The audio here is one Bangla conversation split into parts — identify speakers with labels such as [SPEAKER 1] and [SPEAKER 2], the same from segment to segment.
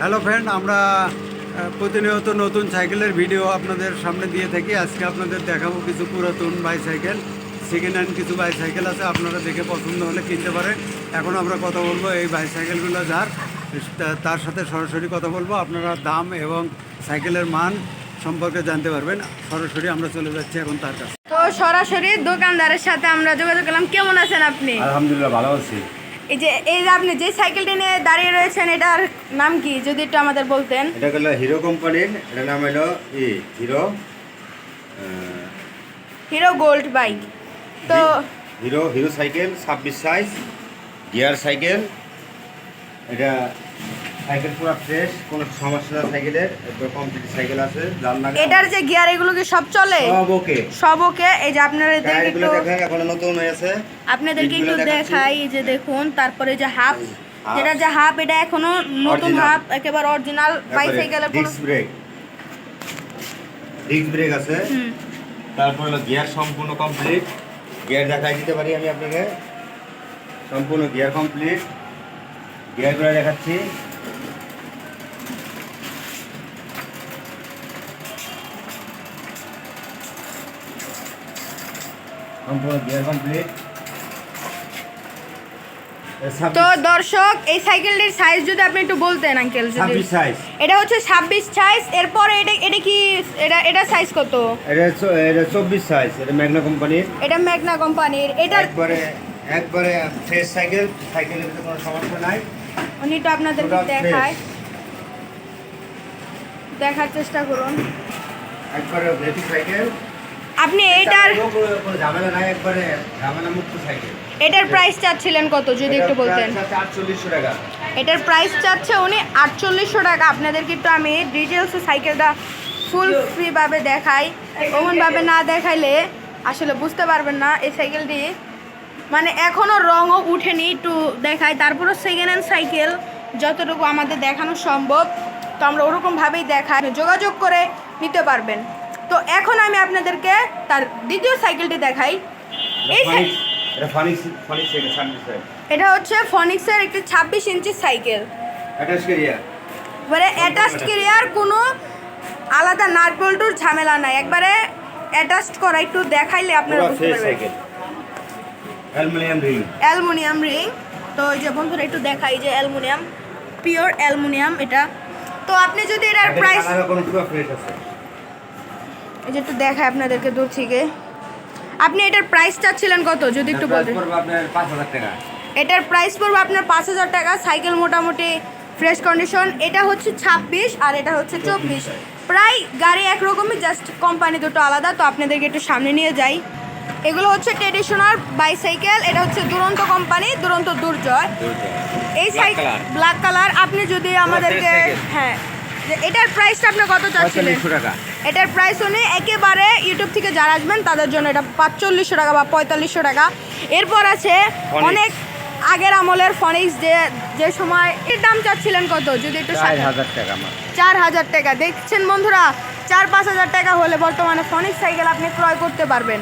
[SPEAKER 1] হ্যালো ফ্রেন্ড আমরা প্রতিনিয়ত নতুন সাইকেলের ভিডিও আপনাদের সামনে দিয়ে থাকি। আজকে আপনাদের দেখাবো কিছু পুরাতন বাইসাইকেল সেকেন্ড হ্যান্ড কিছু বাইসাইকেল আছে আপনারা দেখে পছন্দ হলে কিনতে পারেন। এখন আমরা কথা বলব এই বাইসাইকেলগুলো যার। তার সাথে সরাসরি কথা বলব। আপনারা দাম এবং সাইকেলের মান সম্পর্কে জানতে পারবেন। সরাসরি আমরা চলে যাচ্ছি এখন তার কাছে।
[SPEAKER 2] তো সরাসরি দোকানদারের সাথে আমরা যোগাযোগ করলাম। কেমন আছেন আপনি?
[SPEAKER 3] আলহামদুলিল্লাহ ভালো আছি।
[SPEAKER 2] এই যে এই যে আপনি যে সাইকেলটি নিয়ে দাঁড়িয়ে রয়েছেন এটার নাম কি? যদি একটু আমাদের বলতেন।
[SPEAKER 3] এটা হলো হিরো কোম্পানির এটার নাম হলো ই হিরো
[SPEAKER 2] হিরো গোল্ড বাইক। তো
[SPEAKER 3] হিরো হিরো সাইকেল ছাব্বিশ সাইজ গিয়ার সাইকেল এটা সাইকেল পুরো ফ্রেশ কোনো সমস্যা না সাইকেলের একবার কমপ্লিট সাইকেল আছে জান লাগে
[SPEAKER 2] এটার যে গিয়ার এগুলো কি সব চলে?
[SPEAKER 3] সব ওকে
[SPEAKER 2] সব ওকে এই যে আপনাদের
[SPEAKER 3] টায়ারগুলো
[SPEAKER 2] একটু
[SPEAKER 3] দেখেন এখন নতুন হয়েছে
[SPEAKER 2] আপনাদেরকে একটু দেখাই যে দেখুন তারপরে যে হাফ
[SPEAKER 3] হাফ।
[SPEAKER 2] যেটা যে হাফ এটা এখনও নতুন হাফ একেবারে অরিজিনাল বাইসাইকেলের কোনো
[SPEAKER 3] ডিস্ক ব্রেক ডিস্ক ব্রেক আছে। তারপর হলো গিয়ার সম্পূর্ণ কমপ্লিট গিয়ার দেখাই দিতে পারি আমি আপনাকে। সম্পূর্ণ গিয়ার কমপ্লিট গিয়ারগুলো দেখাচ্ছি। সম্পূর্ণ গিয়ার কমপ্লিট
[SPEAKER 2] তো দর্শক এই সাইকেলটির সাইজ যদি আপনি একটু বলতেন আঙ্কেল যদি। এটা হচ্ছে ছাব্বিশ সাইজ এরপরে এটা এটা কি এটা এটা সাইজ কত?
[SPEAKER 3] এটা এটা চব্বিশ সাইজ এটা ম্যাগনা কোম্পানির
[SPEAKER 2] এটা ম্যাগনা কোম্পানির এটার
[SPEAKER 3] একবারে একবারে ফ্রেশ সাইকেল সাইকেলের কোনো সমস্যা নাই।
[SPEAKER 2] উনি তো আপনাদেরকে দেখায়। দেখার চেষ্টা করুন।
[SPEAKER 3] একবারে ভেটি সাইকেল
[SPEAKER 2] আপনি এটার এটার প্রাইস চাচ্ছিলেন কত যদি একটু বলতেন? এটার প্রাইস চাচ্ছে উনি আটচল্লিশশো টাকা। আপনাদেরকে একটু আমি ডিটেলসে সাইকেলটা ফুল ফ্রিভাবে দেখাই। ওমনভাবে না দেখাইলে আসলে বুঝতে পারবেন না এই সাইকেলটি মানে এখনও রঙও উঠেনি একটু দেখাই। তারপরও সেকেন্ড হ্যান্ড সাইকেল যতটুকু আমাদের দেখানো সম্ভব তো আমরা ওরকমভাবেই দেখাই। যোগাযোগ করে নিতে পারবেন। তো এখন আমি আপনাদেরকে তার দ্বিতীয় সাইকেলটি দেখাই। এই
[SPEAKER 3] এটা
[SPEAKER 2] হচ্ছে ফনিক্সের একটি ছাব্বিশ ইঞ্চি সাইকেল
[SPEAKER 3] অ্যাটাচ
[SPEAKER 2] এবারে অ্যাটাচড কেরিয়ার কোনো আলাদা নাট বল্টুর ঝামেলা নাই। একবারে অ্যাটাচড করা একটু দেখাইলে আপনারা বুঝতে পারবেন।
[SPEAKER 3] Aluminium ring.
[SPEAKER 2] Aluminium ring. তো এই যে বন্ধুরা একটু দেখাই যে অ্যালুমিনিয়াম পিওর অ্যালুমিনিয়াম এটা। তো আপনি যদি এটার প্রাইস
[SPEAKER 3] কোনো পুরো ফ্রেশ আছে।
[SPEAKER 2] এই যে একটু দেখাই আপনাদেরকে দূর থেকে। আপনি এটার প্রাইস চাচ্ছিলেন কত? যদি একটু বলতেন এটার প্রাইস পড়বে আপনার পাঁচ হাজার টাকা সাইকেল মোটামুটি ফ্রেশ কন্ডিশন এটা হচ্ছে ছাব্বিশ আর এটা হচ্ছে চব্বিশ। প্রায় গাড়ি একরকমই জাস্ট কোম্পানি দুটো আলাদা তো আপনাদেরকে একটু সামনে নিয়ে যাই। এগুলো হচ্ছে ট্রেডিশনাল বাইসাইকেল এটা হচ্ছে দুরন্ত কোম্পানি দুরন্ত দুর্জয় এই সাইকেল ব্ল্যাক কালার আপনি যদি আমাদেরকে হ্যাঁ এটার প্রাইসটা আপনি কত চাচ্ছিলেন? এটার প্রাইস উনি একেবারে ইউটিউব থেকে যারা আসবেন তাদের জন্য এটা পাঁচচল্লিশশো টাকা বা পঁয়তাল্লিশশো টাকা। এরপর আছে অনেক আগের আমলের ফনিক্স যে যে সময় এর দাম চাচ্ছিলেন কত? যদি একটু
[SPEAKER 3] চার হাজার টাকা
[SPEAKER 2] চার হাজার টাকা। দেখছেন বন্ধুরা চার পাঁচ হাজার টাকা হলে বর্তমানে ফনিক্স সাইকেল আপনি ক্রয় করতে পারবেন।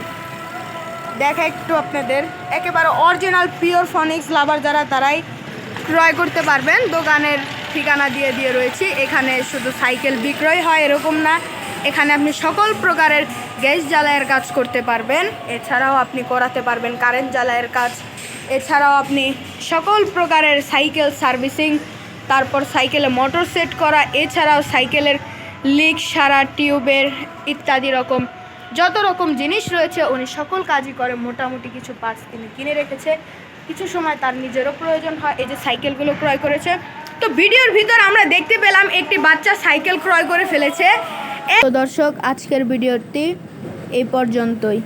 [SPEAKER 2] দেখা একটু আপনাদের। একেবারে অরিজিনাল পিওর ফনিক্স লাভার যারা, তারাই ক্রয় করতে পারবেন। দোকানের ঠিকানা দিয়ে দিয়ে রয়েছি। এখানে শুধু সাইকেল বিক্রয় হয়, এরকম না। এখানে আপনি সকল প্রকারের গ্যাস জ্বালায়ের কাজ করতে পারবেন। এছাড়াও আপনি করাতে পারবেন কারেন্ট জ্বালায়ের কাজ। এছাড়াও আপনি সকল প্রকারের সাইকেল সার্ভিসিং, তারপর সাইকেলে মোটর সেট করা, এছাড়াও সাইকেলের লিক সারা, টিউবের ইত্যাদি রকম যত রকম জিনিস রয়েছে, উনি সকল কাজই করে। মোটামুটি কিছু পার্টস তিনি কিনে রেখেছে। কিছু সময় তার নিজেরও প্রয়োজন হয়, এই যে সাইকেলগুলো ক্রয় করেছে। তো ভিডিওর ভিতর আমরা দেখতে পেলাম, একটি বাচ্চা সাইকেল ক্রয় করে ফেলেছে। তো দর্শক, আজকের ভিডিওটি এই পর্যন্তই।